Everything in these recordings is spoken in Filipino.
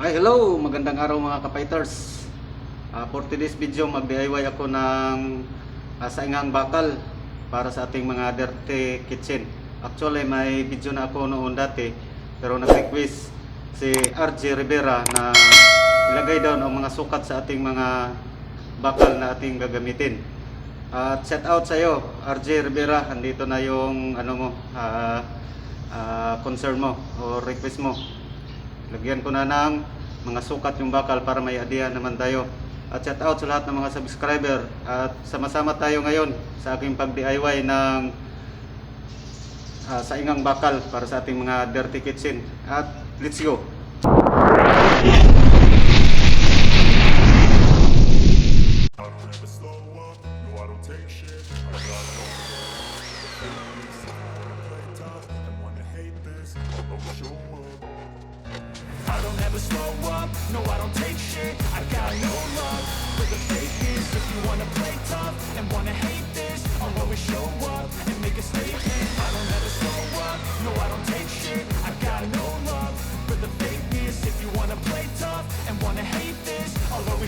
Hi, hello! Magandang araw mga kapighters. Ah, for today's video, mag-DIY ako ng uh, saingang bakal para sa ating mga dirty kitchen. Actually, may video na ako noon dati, pero nag-request si RJ Rivera na ilagay daw ang mga sukat sa ating mga bakal na ating gagamitin. At shout out sa iyo, RJ Rivera. Andito na yung ano mo, ah, ah, concern mo o request mo. Lagyan ko na ng mga sukat yung bakal para may idea naman tayo. At shout out sa lahat ng mga subscriber. At sama-sama tayo ngayon sa aking pag-DIY ng ah, saingang bakal para sa ating mga dirty kitchen. At let's go!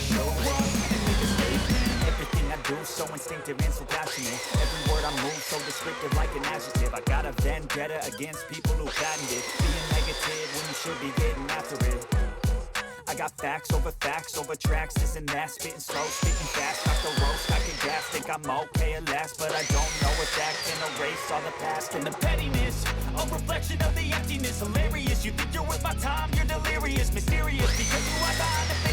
Show. Everything I do so instinctive and so passionate. Every word I move so descriptive like an adjective. I got a vendetta against people who patented Being negative when you should be getting after it. I got facts over facts over tracks. This and that, spitting slow, spitting fast. Not the roast, I can gas, think I'm okay at last But I don't know if that can erase all the past. And the pettiness, a reflection of the emptiness. Hilarious, you think you're worth my time, you're delirious. Mysterious, because you are behind a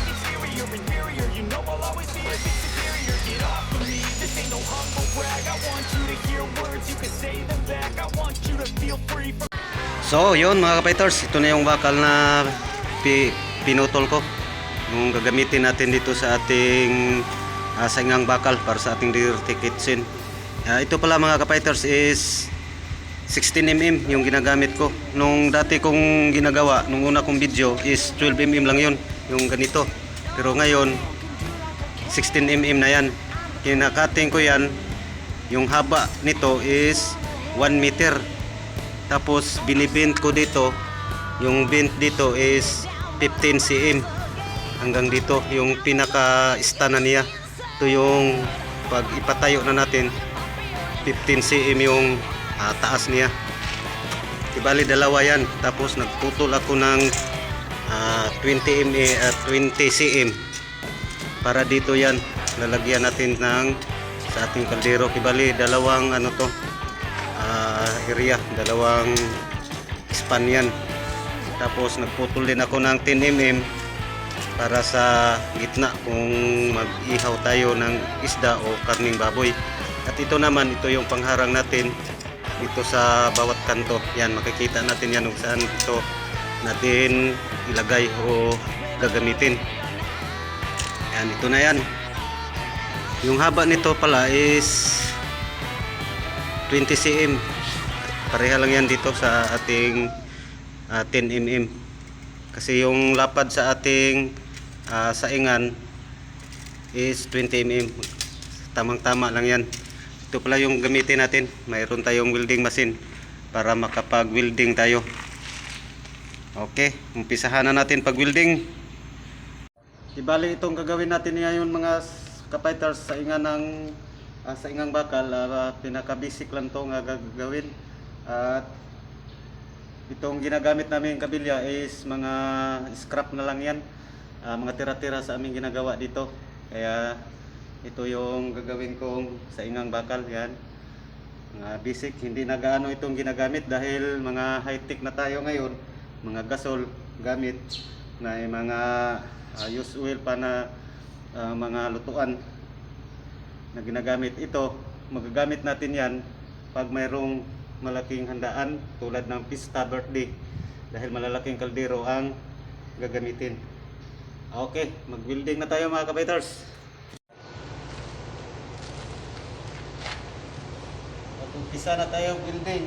exterior Inferior, you know I'll always be a bit superior Get off of me, this ain't no humble brag I want you to hear words, you can say them back I want you to feel free from So, yun mga kapighters, ito na yung bakal na pi- pinutol ko. Yung gagamitin natin dito sa ating uh, saingang bakal para sa ating dirty kitchen. Ah, ito pala mga kapighters is 16mm yung ginagamit ko. Nung dati kong ginagawa, nung una kong video is 12mm lang yun, yung ganito. Pero ngayon, 16mm na yan. Kinakating ko yan, yung haba nito is 1 meter. Tapos binibint ko dito, yung bint dito is 15 cm. Hanggang dito, yung pinaka istana niya. Ito yung pag ipatayo na natin, 15 cm yung ah, taas niya. Ibali dalawa yan. Tapos nagputol ako ng ah, 20 mm at 20 cm. Para dito yan, lalagyan natin ng sa ating kaldero. Ibali dalawang ano to, ah, area, dalawang span yan. Tapos nagputol din ako ng 10 mm para sa gitna kung mag-ihaw tayo ng isda o karning baboy. At ito naman, ito yung pangharang natin dito sa bawat kanto. Yan, makikita natin yan kung saan ito natin ilagay o gagamitin. Yan, ito na yan. Yung haba nito pala is 20 cm. Pareha lang yan dito sa ating ah, 10 mm. Kasi yung lapad sa ating ah, saingan is 20 mm. Tamang-tama lang yan. Ito pala yung gamitin natin. Mayroon tayong welding machine para makapag-welding tayo. Okay, umpisahan na natin pag-welding. Ibali itong gagawin natin ngayon mga kapighters sa inga ng ah, sa ingang bakal, ah, pinaka-basic lang to nga gagawin. At itong ginagamit namin kabilya is mga scrap na lang yan. Ah, mga tira-tira sa aming ginagawa dito. Kaya ito yung gagawin kong sa ingang bakal yan. Mga basic, hindi na gaano itong ginagamit dahil mga high-tech na tayo ngayon. Mga gasol gamit na mga ah, use oil pa na ah, mga lutuan na ginagamit. Ito magagamit natin yan pag mayroong malaking handaan tulad ng pista birthday dahil malalaking kaldero ang gagamitin. Okay mag building na tayo mga kabaiters. Mag-umpisa na tayo building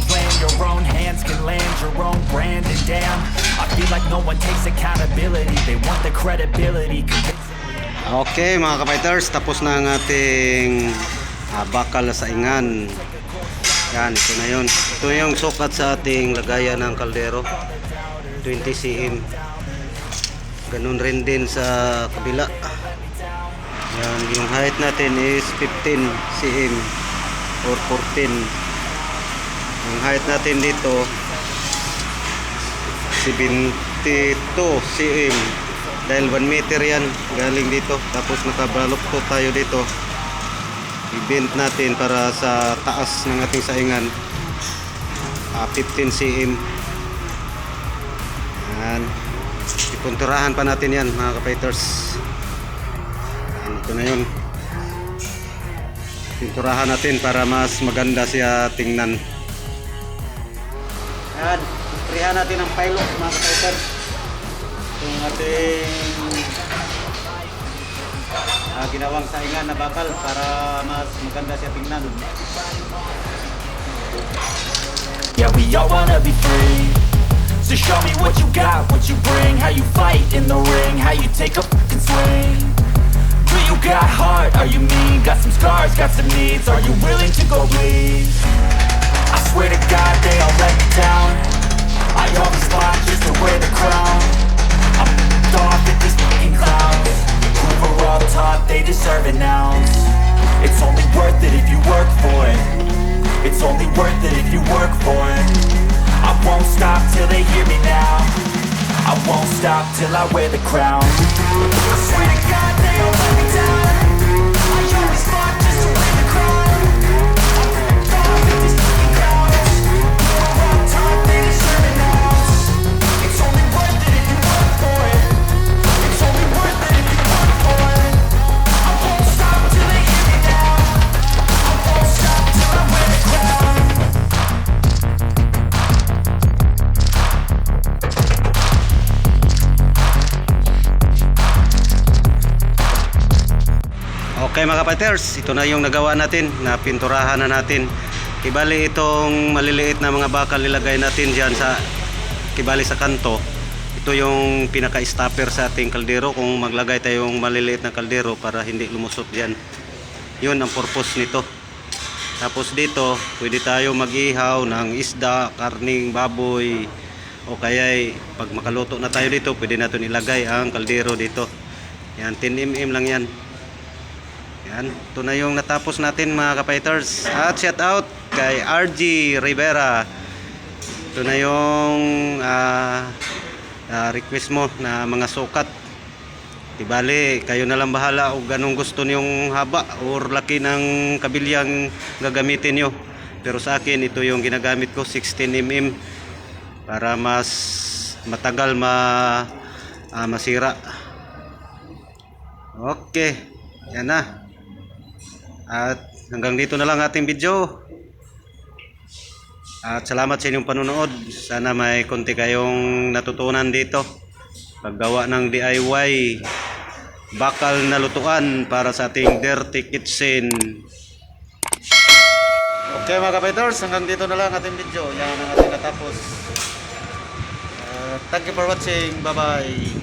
your own hands can land your own brand. And damn, I feel like no one takes accountability. They want the credibility. Okay mga kapiters, tapos na ang ating ah, bakal sa ingan. Yan, ito na yun. Ito yung sukat sa ating lagayan ng kaldero. 20 cm. Ganun rin din sa kabila. Yan, yung height natin is 15 cm or 14. Yung height natin dito 72 cm. Dahil 1 meter yan galing dito. Tapos nakabalok po tayo dito. I-bend natin para sa taas ng ating saingan. Ah, 15 cm. Yan. Ipunturahan pa natin yan mga kapiters yan, ito na yun. Pinturahan natin para mas maganda siya tingnan yan isprihan natin ang pilot mga kapiters yung ating ah, ginawang saingan na bakal para mas maganda siya tingnan. Yeah, we all wanna be free. So show me what you got, what you bring, how you fight in the ring, how you take a fucking swing. Do you got heart? Are you mean? Got some scars, got some needs. Are you willing to go bleed? Swear to God, they all let me down. I always fought just to wear the crown. I'm f***ed off at these fucking clowns. Who were all they deserve an ounce. It's only worth it if you work for it. It's only worth it if you work for it I won't stop till they hear me now I won't stop till I wear the crown I swear to God they don't let me down I always fought just to win Okay mga kapaters, ito na yung nagawa natin, na pinturahan na natin. Kibali itong maliliit na mga bakal nilagay natin dyan sa kibali sa kanto. Ito yung pinaka-stopper sa ating kaldero kung maglagay tayong maliliit na kaldero para hindi lumusot dyan. Yun ang purpose nito. Tapos dito, pwede tayo mag-ihaw ng isda, karning baboy, o kaya pag makaluto na tayo dito, pwede natin ilagay ang kaldero dito. Yan, 10 mm lang yan. Yan, ito na yung natapos natin mga kapiters. At shout out kay RG Rivera. Ito na yung ah, ah, request mo na mga sukat. Di bali, kayo na lang bahala o ganong gusto niyong haba or laki ng kabilyang gagamitin nyo. Pero sa akin, ito yung ginagamit ko, 16 mm para mas matagal ma ah, masira. Okay, yan na. At hanggang dito na lang ating video. At salamat sa inyong panunood. Sana may konti kayong natutunan dito. Paggawa ng DIY bakal na lutuan para sa ating dirty kitchen. Okay mga kapitors, hanggang dito na lang ating video. Yan ang ating natapos. Uh, thank you for watching. Bye-bye.